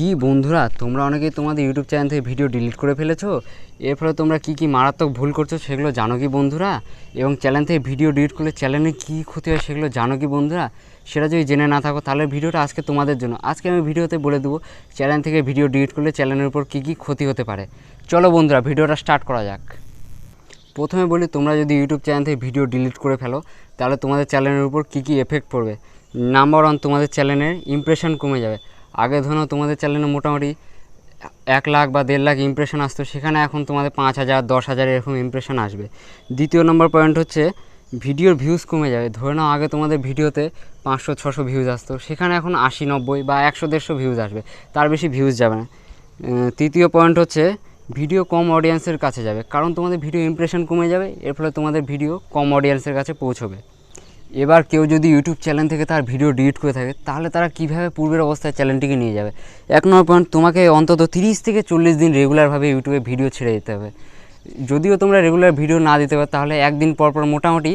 কি বন্ধুরা, তোমরা অনেকেই তোমাদের ইউটিউব চ্যানেল থেকে ভিডিও ডিলিট করে ফেলেছো। এর ফলে তোমরা কি কি মারাত্মক ভুল করছ সেগুলো জানো কি বন্ধুরা? এবং চ্যানেল থেকে ভিডিও ডিলিট করলে চ্যানেলে কী ক্ষতি হয় সেগুলো জানো কি বন্ধুরা? সেটা যদি জেনে না থাকো, তাহলে ভিডিওটা আজকে তোমাদের জন্য। আজকে আমি ভিডিওতে বলে দেবো, চ্যানেল থেকে ভিডিও ডিলিট করলে চ্যানেলের উপর কী কী ক্ষতি হতে পারে। চলো বন্ধুরা, ভিডিওটা স্টার্ট করা যাক। প্রথমে বলি, তোমরা যদি ইউটিউব চ্যানেল থেকে ভিডিও ডিলিট করে ফেলো, তাহলে তোমাদের চ্যানেলের উপর কী কী এফেক্ট পড়বে। নাম্বার ওয়ান, তোমাদের চ্যানেলের ইমপ্রেশন কমে যাবে। আগে ধরো তোমাদের চ্যানেলে মোটামুটি এক লাখ বা দেড় লাখ ইমপ্রেশন আসতো, সেখানে এখন তোমাদের পাঁচ হাজার, দশ হাজার এরকম ইমপ্রেশন আসবে। দ্বিতীয় নম্বর পয়েন্ট হচ্ছে ভিডিওর ভিউজ কমে যাবে। ধরে নাও আগে তোমাদের ভিডিওতে পাঁচশো, ছশো ভিউজ আসতো, সেখানে এখন আশি, নব্বই বা একশো, দেড়শো ভিউজ আসবে। তার বেশি ভিউজ যাবে না। তৃতীয় পয়েন্ট হচ্ছে ভিডিও কম অডিয়েন্সের কাছে যাবে। কারণ তোমাদের ভিডিও ইমপ্রেশন কমে যাবে, এর ফলে তোমাদের ভিডিও কম অডিয়েন্সের কাছে পৌঁছবে। এবার কেউ যদি ইউটিউব চ্যানেল থেকে তার ভিডিও ডিলিট করে থাকে, তাহলে তারা কীভাবে পূর্বের অবস্থায় চ্যানেলটিকে নিয়ে যাবে? এক নম্বর পয়েন্ট তোমাকে অন্তত তিরিশ থেকে চল্লিশ দিন রেগুলারভাবে ইউটিউবে ভিডিও ছেড়ে দিতে হবে। যদিও তোমরা রেগুলার ভিডিও না দিতে পারো, তাহলে একদিন পর পর মোটামুটি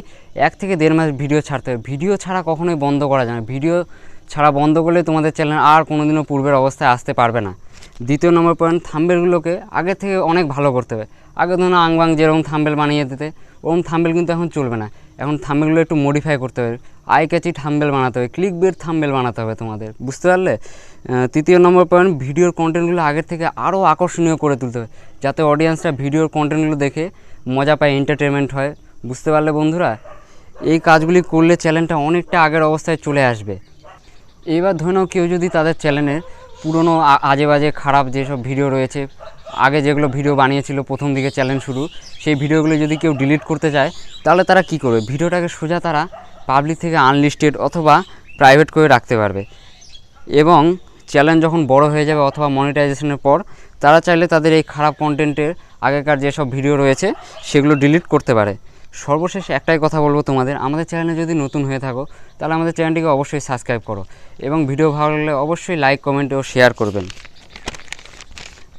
এক থেকে দেড় মাস ভিডিও ছাড়তে হবে। ভিডিও ছাড়া কখনোই বন্ধ করা যায় না। ভিডিও ছাড়া বন্ধ করলে তোমাদের চ্যানেল আর কোনোদিনও পূর্বের অবস্থায় আসতে পারবে না। দ্বিতীয় নম্বর পয়েন্ট থাম্বেলগুলোকে আগে থেকে অনেক ভালো করতে হবে। আগে ধরুন আংবাং যেরকম থাম্বেল বানিয়ে দিতে, ওরকম থাম্বেল কিন্তু এখন চলবে না। এখন থাম্বেলগুলো একটু মডিফাই করতে হবে। আই ক্যাচি থাম্বেল বানাতে হবে ক্লিক বের থাম্বেল বানাতে হবে তোমাদের, বুঝতে পারলে? তৃতীয় নম্বর পয়েন্ট ভিডিওর কন্টেন্টগুলো আগের থেকে আরও আকর্ষণীয় করে তুলতে হবে, যাতে অডিয়েন্সরা ভিডিওর কন্টেন্টগুলো দেখে মজা পায় এন্টারটেনমেন্ট হয়, বুঝতে পারলে বন্ধুরা? এই কাজগুলি করলে চ্যানেলটা অনেকটা আগের অবস্থায় চলে আসবে। এবার ধরে নাও কেউ যদি তাদের চ্যানেলের পুরনো আজে বাজে খারাপ যেসব ভিডিও রয়েছে, আগে যেগুলো ভিডিও বানিয়েছিল প্রথম দিকে চ্যালেঞ্জ শুরু, সেই ভিডিওগুলো যদি কেউ ডিলিট করতে চায়, তাহলে তারা কি করবে? ভিডিওটাকে সোজা তারা পাবলিক থেকে আনলিস্টেড অথবা প্রাইভেট করে রাখতে পারবে। এবং চ্যানেল যখন বড় হয়ে যাবে অথবা মনিটাইজেশনের পর, তারা চাইলে তাদের এই খারাপ কন্টেন্টের আগেকার যেসব ভিডিও রয়েছে, সেগুলো ডিলিট করতে পারে। সর্বশেষ একটাই কথা বলব তোমাদের, আমাদের চ্যানেলে যদি নতুন হয়ে থাকো, তাহলে আমাদের চ্যানেলটিকে অবশ্যই সাবস্ক্রাইব করো এবং ভিডিও ভালো লাগলে অবশ্যই লাইক কমেন্ট ও শেয়ার করবেন।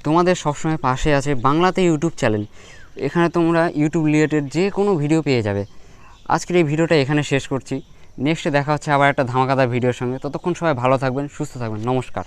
তোমাদের সবসময় পাশে আছে বাংলাতে ইউটিউব চ্যানেল এখানে তোমরা ইউটিউব রিলেটেড যে কোনো ভিডিও পেয়ে যাবে। আজকের এই ভিডিওটা এখানে শেষ করছি। নেক্সটে দেখা হচ্ছে আবার একটা ধামাকাদার ভিডিওর সঙ্গে। ততক্ষণ সবাই ভালো থাকবেন, সুস্থ থাকবেন। নমস্কার।